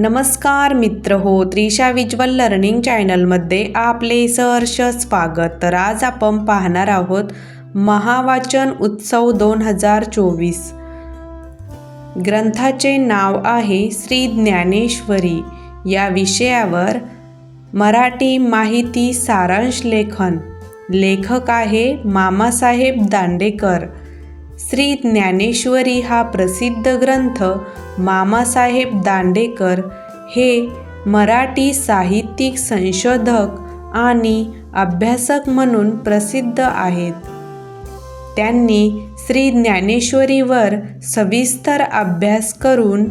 नमस्कार मित्र हो त्रिशा विज्वल लर्निंग चॅनलमध्ये आपले सहर्ष स्वागत. तर आज आपण पाहणार आहोत महावाचन उत्सव दोन हजार चोवीस. ग्रंथाचे नाव आहे श्री ज्ञानेश्वरी. या विषयावर मराठी माहिती सारांश लेखन. लेखक आहे मामासाहेब दांडेकर. श्री ज्ञानेश्वरी हा प्रसिद्ध ग्रंथ मामासाहेब दांडेकर हे मराठी साहित्यिक संशोधक आणि अभ्यासक म्हणून प्रसिद्ध आहेत. त्यांनी श्री ज्ञानेश्वरीवर सविस्तर अभ्यास करून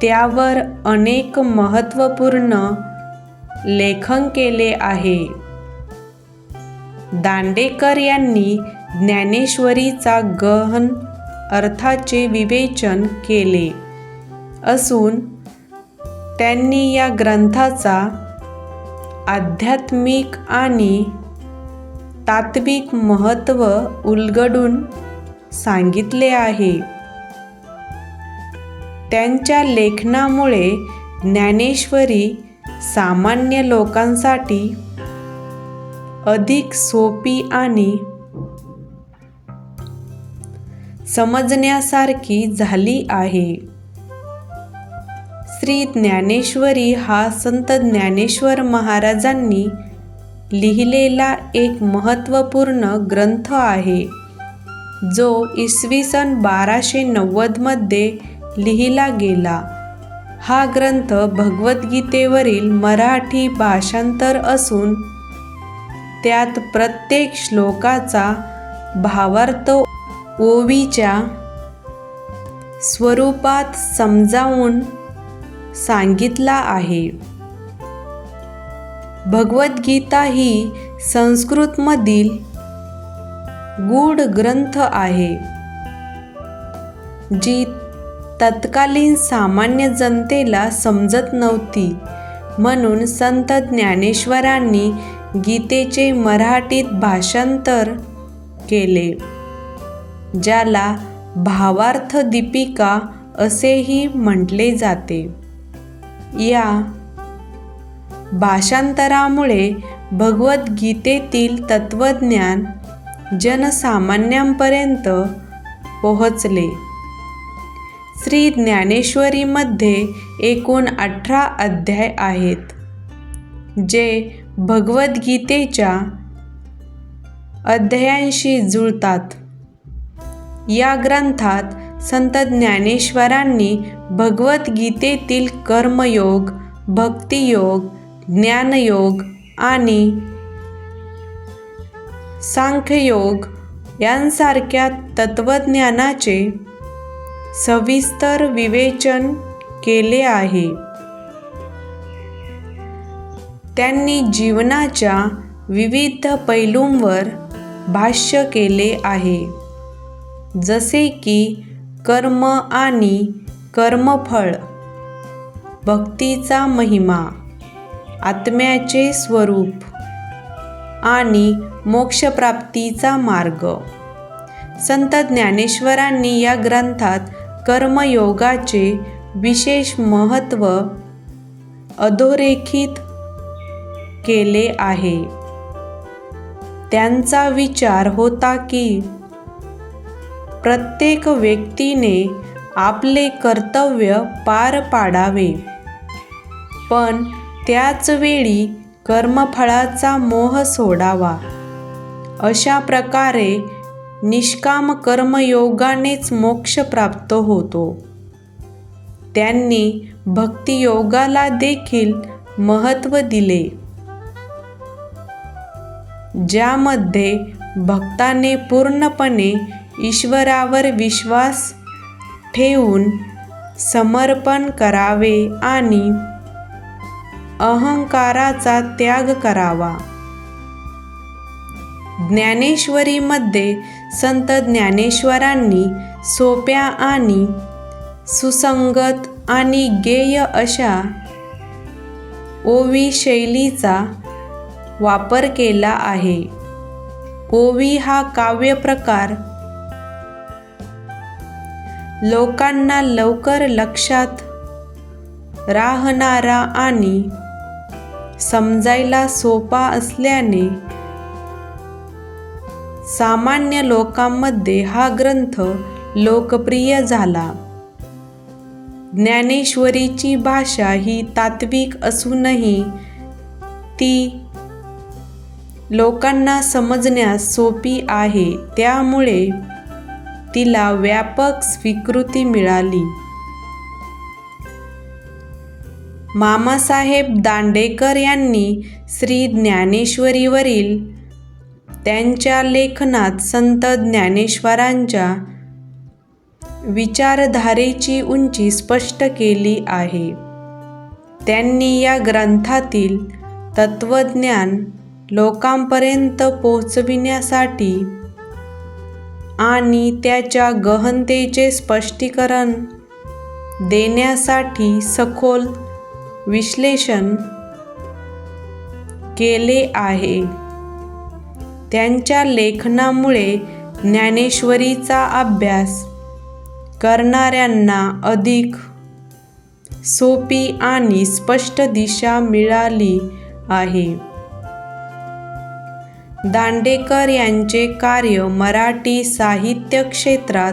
त्यावर अनेक महत्त्वपूर्ण लेखन केले आहे. दांडेकर यांनी ज्ञानेश्वरीचा गहन अर्थाचे विवेचन केले. असून त्यांनी या ग्रंथाचा आध्यात्मिक आणि तात्विक महत्त्व उलगडून सांगितले आहे. त्यांच्या लेखनामुळे ज्ञानेश्वरी सामान्य लोकांसाठी अधिक सोपी आणि समजण्यासारखी झाली आहे. श्री ज्ञानेश्वरी हा संत ज्ञानेश्वर महाराजांनी लिहिलेला एक महत्त्वपूर्ण ग्रंथ आहे जो इसवी सन बाराशे नव्वदमध्ये लिहिला गेला. हा ग्रंथ भगवद्गीतेवरील मराठी भाषांतर असून त्यात प्रत्येक श्लोकाचा भावार्थ ओवीच्या स्वरूपात समजावून सांगितला आहे. भगवद्गीता ही संस्कृतमधील गूढ ग्रंथ आहे जी तत्कालीन सामान्य जनतेला समजत नव्हती. म्हणून संत ज्ञानेश्वरांनी गीतेचे मराठीत भाषांतर केले. ज्याला भावार्थ दीपिका असेही म्हटले जाते. या भाषांतरामुळे भगवद्गीतेतील तत्त्वज्ञान जनसामान्यांपर्यंत पोहोचले. श्री ज्ञानेश्वरीमध्ये एकूण अठरा अध्याय आहेत जे भगवद्गीतेच्या अध्यायांशी जुळतात. या ग्रंथात संत ज्ञानेश्वरांनी भगवद्गीतेतील कर्मयोग भक्तियोग ज्ञानयोग आणि सांख्ययोग यांसारख्या तत्त्वज्ञानाचे सविस्तर विवेचन केले आहे. त्यांनी जीवनाच्या विविध पैलूंवर भाष्य केले आहे. जसे की कर्म आणि कर्मफळ. भक्तीचा महिमा आत्म्याचे स्वरूप आणि मोक्षप्राप्तीचा मार्ग. संत ज्ञानेश्वरांनी या ग्रंथात कर्मयोगाचे विशेष महत्त्व अधोरेखित केले आहे. त्यांचा विचार होता की प्रत्येक व्यक्तीने आपले कर्तव्य पार पाडावे. पण त्याच वेळी कर्मफळाचा मोह सोडावा. अशा प्रकारे निष्काम कर्मयोगानेच मोक्ष प्राप्त होतो. त्यांनी भक्तियोगाला देखील महत्त्व दिले. ज्यामध्ये भक्ताने पूर्णपणे ईश्वरावर विश्वास ठेवून समर्पण करावे आणि अहंकाराचा त्याग करावा. ज्ञानेश्वरीमध्ये संत ज्ञानेश्वरांनी सोप्या आणि सुसंगत आणि गेय अशा ओवी शैलीचा वापर केला आहे. ओवी हा काव्यप्रकार लोकांना लवकर लक्षात राहणारा आणि समजायला सोपा असल्याने सामान्य लोकांमध्ये हा ग्रंथ लोकप्रिय झाला. ज्ञानेश्वरीची भाषा ही तात्विक असूनही ती लोकांना समजण्यास सोपी आहे. त्यामुळे तिला व्यापक स्वीकृती मिळाली. मामासाहेब दांडेकर यांनी श्री ज्ञानेश्वरीवरील त्यांच्या लेखनात संत ज्ञानेश्वरांच्या विचारधारेची उंची स्पष्ट केली आहे. त्यांनी या ग्रंथातील तत्वज्ञान लोकांपर्यंत पोहोचविण्यासाठी आणि त्याच्या गहनतेचे स्पष्टीकरण देण्यासाठी सखोल विश्लेषण केले आहे. त्यांच्या लेखनामुळे ज्ञानेश्वरीचा अभ्यास करणाऱ्यांना अधिक सोपी आणि स्पष्ट दिशा मिळाली आहे. दांडेकर यांचे कार्य मराठी साहित्य क्षेत्रात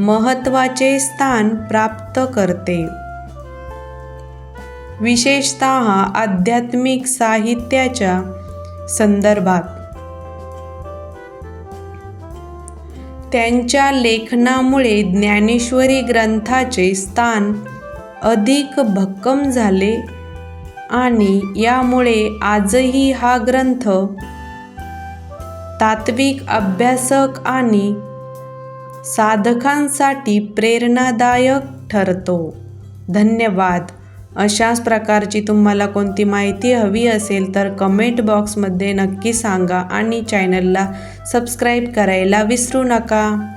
महत्त्वाचे स्थान प्राप्त करते. विशेषतः आध्यात्मिक साहित्याच्या संदर्भात. त्यांच्या लेखनामुळे ज्ञानेश्वरी ग्रंथाचे स्थान अधिक भक्कम झाले आणि यामुळे आजही हा ग्रंथ तात्विक अभ्यासक आणि साधकांसाठी प्रेरणादायक ठरतो. धन्यवाद. अशाच प्रकारची तुम्हाला कोणती माहिती हवी असेल तर कमेंट बॉक्समध्ये नक्की सांगा आणि चॅनलला सबस्क्राईब करायला विसरू नका.